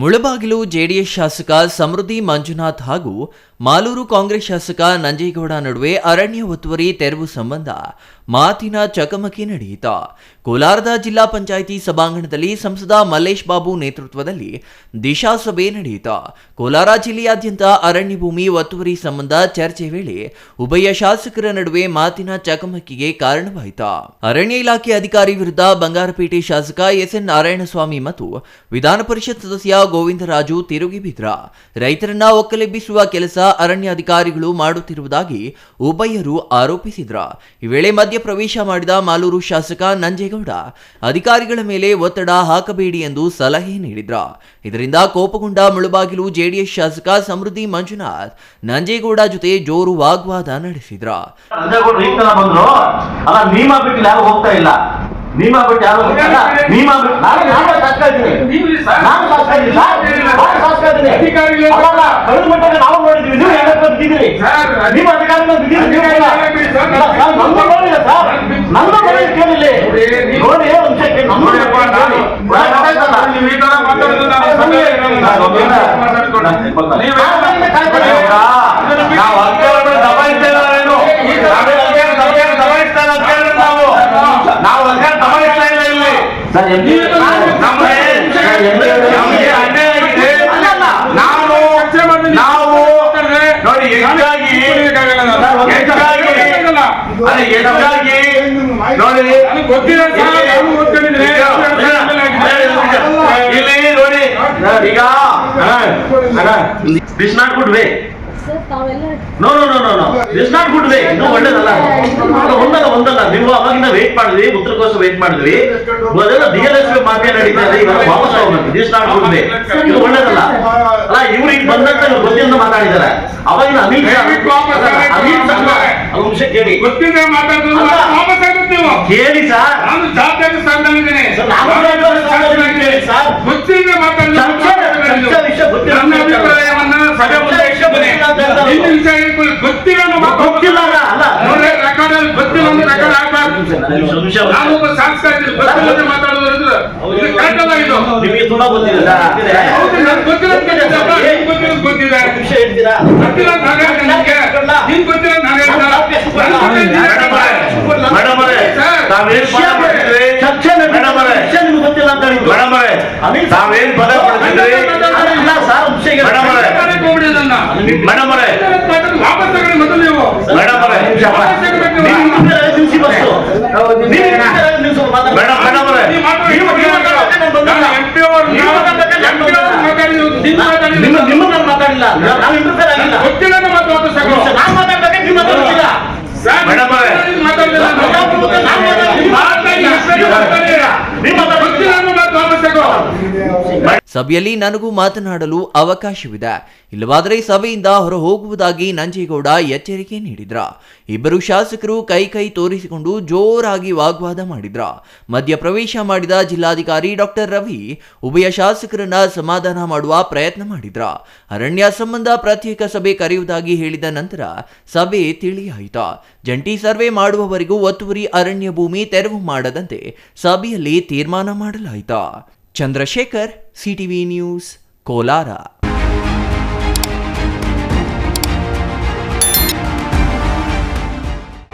Mulbagal JDS ಶಾಸಕ ಸಮೃದ್ಧಿ ಮಂಜುನಾಥ್ ಹಾಗೂ ಮಾಲೂರು ಕಾಂಗ್ರೆಸ್ ಶಾಸಕ ನಂಜೇಗೌಡ ನಡುವೆ ಅರಣ್ಯ ಒತ್ತುವರಿ ತೆರವು ಸಂಬಂಧ ಮಾತಿನ ಚಕಮಕಿ ನಡೆಯಿತು. ಕೋಲಾರದ ಜಿಲ್ಲಾ ಪಂಚಾಯಿತಿ ಸಭಾಂಗಣದಲ್ಲಿ ಸಂಸದ ಮಲ್ಲೇಶ್ ಬಾಬು ನೇತೃತ್ವದಲ್ಲಿ ದಿಶಾ ಸಭೆ ನಡೆಯಿತು. ಕೋಲಾರ ಜಿಲ್ಲೆಯಾದ್ಯಂತ ಅರಣ್ಯ ಭೂಮಿ ಒತ್ತುವರಿ ಸಂಬಂಧ ಚರ್ಚೆ ವೇಳೆ ಉಭಯ ಶಾಸಕರ ನಡುವೆ ಮಾತಿನ ಚಕಮಕಿಗೆ ಕಾರಣವಾಯಿತು. ಅರಣ್ಯ ಇಲಾಖೆ ಅಧಿಕಾರಿ ವಿರುದ್ಧ ಬಂಗಾರಪೇಟೆ ಶಾಸಕ ಎಸ್ ಎಸ್ಎನ್ ನಾರಾಯಣಸ್ವಾಮಿ ಮತ್ತು ವಿಧಾನ ಪರಿಷತ್ ಸದಸ್ಯ ಗೋವಿಂದರಾಜು ತಿರುಗಿ ಬಿದ್ರ. ರೈತರನ್ನ ಒಕ್ಕಲೆಬ್ಬಿಸುವ ಕೆಲಸ ಅರಣ್ಯ ಅಧಿಕಾರಿಗಳು ಮಾಡುತ್ತಿರುವುದಾಗಿ ಉಭಯರು ಆರೋಪಿಸಿದ್ರ. ಈ ವೇಳೆ ಮಧ್ಯಪ್ರವೇಶ ಮಾಡಿದ ಮಾಲೂರು ಶಾಸಕ ನಂಜೇಗೌಡ, ಅಧಿಕಾರಿಗಳ ಮೇಲೆ ಒತ್ತಡ ಹಾಕಬೇಡಿ ಎಂದು ಸಲಹೆ ನೀಡಿದ್ರ. ಇದರಿಂದ ಕೋಪಗೊಂಡ ಮುಳುಬಾಗಿಲು ಜೆಡಿಎಸ್ ಶಾಸಕ ಸಮೃದ್ಧಿ ಮಂಜುನಾಥ್, ನಂಜೇಗೌಡ ಜೊತೆ ಜೋರು ವಾಗ್ವಾದ ನಡೆಸಿದ್ರ. ನಂಜೇಗೌಡರು ಬಗ್ಗೆ ಯಾರು ಹೋಗ್ತಾ ಇಲ್ಲ ನೀಮ ಬಿಟ್ಟು ಯಾರು ಹೋಗ್ತಾ ಇಲ್ಲ ನೀಮ ಬಿಟ್ಟು ನಾನು ನಾನು ಇದ್ದೀನಿ. ನಾನು ಇದ್ದೀನಿ ಇದ್ದೀನಿ ಅಧಿಕಾರಿಗಳು- ಅಲ್ಲ, ಕಳೆದ ಮಟ್ಟಿಗೆ ನಾವು ನೋಡಿದ್ವಿ ನೀವು ಅಧಿಕಾರಿಗಳು ಬಿದ್ದಿದ್ದೀರಿ. ಸರ್. ಕೇಳಿಲ್ಲ ನೋಡಿ ಒಂದು ನೀವು ಈ ತರ ಮಾತಾಡ್ತೀರಾ ನಾನು ನಾವು ಅಧಿಕಾರಿಗಳು ದಬಾಯಿಸ್ತಾ ಇದ್ದೇವೇನು? ನಾವೇನು ಅಧಿಕಾರಿ ದಬಾಯಿ- ದಬಾಯಿಸ್ತಾ ಇಲ್ಲ ಅಂತ ಹೇಳಿದ್ರೆ ನಾವು ನಾವು ಅಧಿಕಾರ ದಬಾಯಿಸ್ತಾ ಇಲ್ಲ ಇಲ್ಲಿ ನಮಗೆ ನಮಗೆ ಅನ್ಯಾಯ ಆಗಿದೆ ನಾವು ನಾವು ನೋಡಿ ಹೆಚ್ಚಾಗಿ ಹೆಚ್ಚಾಗಿ ಅದೇ ಹೆಚ್ಚಾಗಿ ನೋಡಿ ನನಗೆ ಗೊತ್ತಿಲ್ಲ ಸರ್, ನಾನು ಓದ್ಕೊಂಡಿದ್ದೀನಿ. ಇಲ್ಲಿ ನೋಡಿ ಈಗ this not good way sir ತಾವೆಲ್ಲ no no no no no this not good way ಇದು ಒಳ್ಳೇದಲ್ಲ. ಅದು ಒಂದಲ್ಲ. ವೇಟ್ ಮಾಡಿದ್ವಿ ಉತ್ತರಕ್ಕೋಸ್ಕರ ವೇಟ್ ಮಾಡಿದ್ವಿ. ಅದೆಲ್ಲ ಡಿ ಎಲ್ ಎಸ್ ಮಾಫಿಯಾ ನಡೀತಾ ಇದೆ ಇವಾಗ ವಾಪಸ್ ಹೋಗ್ಬೇಕು ದಿಸ್ ನಾಟ್ ಗುಡ್ ವೇ ಇದು ಒಳ್ಳೇದಲ್ಲ. ಅಲ್ಲ ಇವ್ರು ಈಗ ಬಂದಂತ ಗೊತ್ತಿಂದ ಮಾತಾಡಿದ್ದಾರೆ. ಅಲ್ಲ, ಆಗಬೇಕು. ಅಮಿತ್ ಶಾ ಒಂದು ಕೇಳಿ. ಗೊತ್ತಿದೆ ಕೇಳಿ ಸರ್. ನಾನು ಸ್ಥಾನದಲ್ಲಿದ್ದೀನಿ. ಸರ್. ಗೊತ್ತಿದೆ ಮಾತಾಡೋದು ವಿಷಯ ಗೊತ್ತಿಲ್ಲ. ನನ್ನ ಅಭಿಪ್ರಾಯವನ್ನ ಸಭೆ ಮುಂದೆ ಇಟ್ಟಿದ್ದೀನಿ. ನಿನ್ನ ಗೊತ್ತಿಲ್ಲ ಗೊತ್ತಿಲ್ಲ ಅಲ್ಲ, record ಅಲ್ಲಿ ಗೊತ್ತಿಲ್ಲ ಅಂದ್ರೆ record ಆಗ್ಬಾರ್ದು. ಒಂದು ನಿಮಿಷ ನಾನು ಒಬ್ಬ ಶಾಸಕ ಇದ್ದೀನಿ. ಗೊತ್ತಿಲ್ಲದೆ ಮಾತಾಡೋದು ಅಂದ್ರೆ ಇದು ಅಲ್ಲ ಇದು. ನಿಮಗೆ ತುಂಬಾ ಗೊತ್ತಿದೆ ಹೌದು, ನನ್ಗೆ ಗೊತ್ತಿಲ್ಲ ಗೊತ್ತಿದ್ದಪ್ಪ. ಗೊತ್ತಿರೋದು ಗೊತ್ತಿದೆ. ವಿಷಯ ಹೇಳ್ತೀರಾ ಗೊತ್ತಿಲ್ಲ ನಾನು ಗೊತ್ತಿಲ್ಲ ಮೇಡಮ್ ಅವರೇ ತಾವೇನ್ ಪದ ಪಡ್ತಿದ್ರಿ ಚರ್ಚೆ ಮೇಡಮ್ ಅವರೇ. ನಿಮ್ಗೆ ಗೊತ್ತಿಲ್ಲ ಅಂತ ಹೇಳಿದ್ದು. ಮೇಡಮ್ ಅವರೇ ಅನಿಲ್ ತಾವೇನ್ ಪದ ಪಡ್ತಿದ್ರಿ ಅಲ್ಲ ಸರ್ ಮೇಡಮ್ ಅವರೇ. ಮಾತಾಡಕ್ಕೆ ಹೋಗ್ಬಿಡಿ ಅದನ್ನ. ಮೇಡಮ್ ಅವರೇ ವಾಪಸ್ ಮೊದಲು ನೀವು ಮೇಡಮ್ ಅವರೇ no, no, no, ಸಭೆಯಲ್ಲಿ ನನಗೂ ಮಾತನಾಡಲು ಅವಕಾಶವಿದೆ. ಇಲ್ಲವಾದರೆ ಸಭೆಯಿಂದ ಹೊರ ಹೋಗುವುದಾಗಿ ನಂಜೇಗೌಡ ಎಚ್ಚರಿಕೆ ನೀಡಿದ್ರ. ಇಬ್ಬರು ಶಾಸಕರು ಕೈ ಕೈ ತೋರಿಸಿಕೊಂಡು ಜೋರಾಗಿ ವಾಗ್ವಾದ ಮಾಡಿದ್ರ. ಮಧ್ಯ ಪ್ರವೇಶ ಮಾಡಿದ ಜಿಲ್ಲಾಧಿಕಾರಿ ಡಾಕ್ಟರ್ ರವಿ ಉಭಯ ಶಾಸಕರನ್ನ ಸಮಾಧಾನ ಮಾಡುವ ಪ್ರಯತ್ನ ಮಾಡಿದ್ರ. ಅರಣ್ಯ ಸಂಬಂಧ ಪ್ರತ್ಯೇಕ ಸಭೆ ಕರೆಯುವುದಾಗಿ ಹೇಳಿದ ನಂತರ ಸಭೆ ತಿಳಿಯಾಯಿತ. ಜಂಟಿ ಸರ್ವೆ ಮಾಡುವವರೆಗೂ ಒತ್ತುವರಿ ಅರಣ್ಯ ಭೂಮಿ ತೆರವು ಮಾಡದಂತೆ ಸಭೆಯಲ್ಲಿ ತೀರ್ಮಾನ ಮಾಡಲಾಯಿತು. Chandrashekhar C T V news Kolar.